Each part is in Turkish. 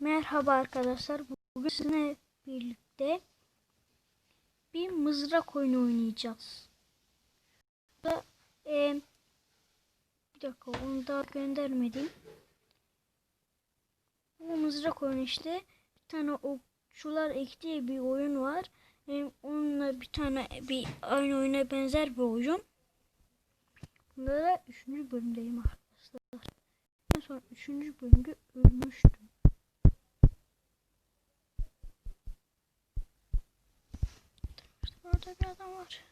Merhaba arkadaşlar. Bugün sizinle birlikte bir mızrak oyunu oynayacağız. Da, e, bir dakika onu daha göndermedim. Bu mızrak oyunu işte bir tane okçular ek diye bir oyun var. E, onunla bir tane bir aynı oyuna benzer bir oyun. Bunda da 3. bölümdeyim arkadaşlar. En son 3. bölümde ölmüştüm. Orada bir adam var.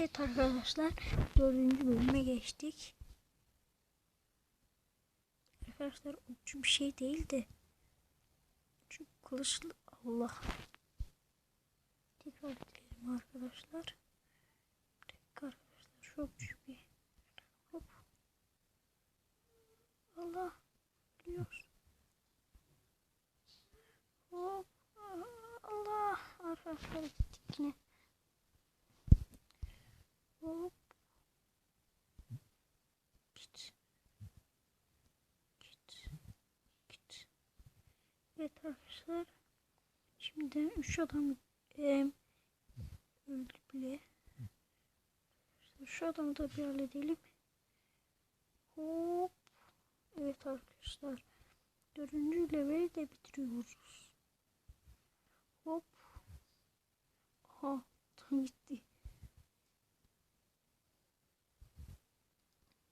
Evet arkadaşlar dördüncü bölüme geçtik. Arkadaşlar okçu bir şey değil de kılıçlı Allah. Tekrar edelim arkadaşlar. Tekrar arkadaşlar şu okçu bir hop. Allah biliyor. Hop Allah arkadaşlar gittik yine. Git. Git. Git. Evet arkadaşlar. Şimdi üç adam e, öldü bile. Şu adamı da bir halledelim. Hop. Evet arkadaşlar. Dördüncü leveli de bitiriyoruz. Hop. Aha. Tam gitti.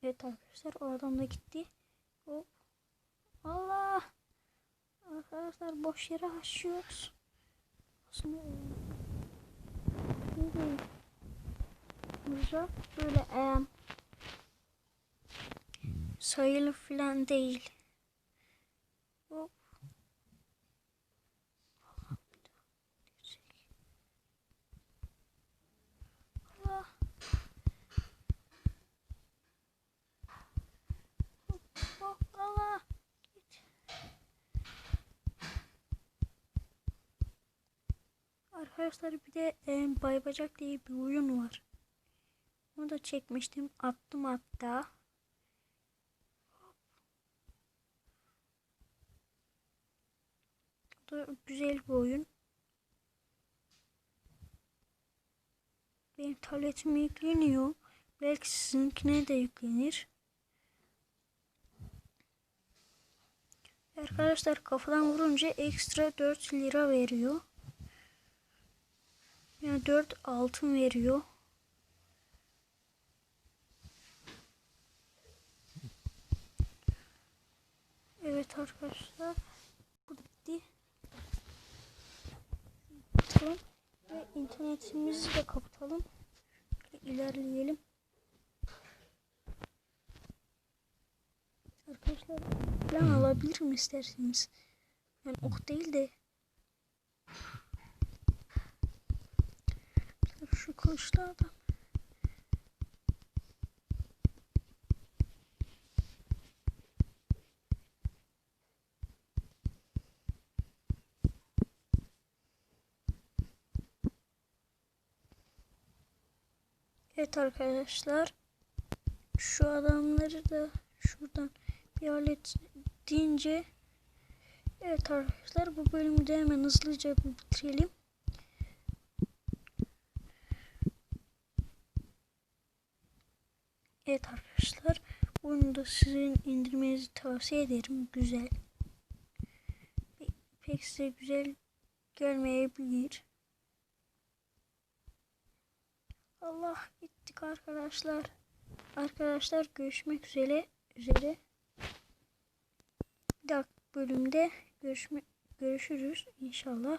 Evet arkadaşlar o adam da gitti. Hop. Allah. Arkadaşlar boş yere açıyoruz. Aslında böyle Mızrak böyle em, sayılı falan değil. Hop. Allah. Hop Allah. Git. Arkadaşlar bir de e, Bay Bacak diye bir oyun var. Onu da çekmiştim. Attım hatta. Bu da güzel bir oyun. Benim tabletime yükleniyor. Belki sizinkine de yüklenir. Arkadaşlar kafadan vurunca ekstra 4 lira veriyor. Yani 4 altın veriyor. Evet arkadaşlar. Bu bitti. Kapatalım. Ve internetimizi de kapatalım. Böyle ilerleyelim. Arkadaşlar plan alabilirim isterseniz. Yani ok değil de şu adam. Evet arkadaşlar. Şu adamları da şuradan bir alet deyince Evet arkadaşlar bu bölümü de hemen hızlıca bitirelim. Evet arkadaşlar bunu da sizin indirmenizi tavsiye ederim. Güzel. Pe- Pek size güzel gelmeyebilir. Allah gittik arkadaşlar. Arkadaşlar görüşmek üzere. üzere. Bir dahaki bölümde görüşme, görüşürüz inşallah.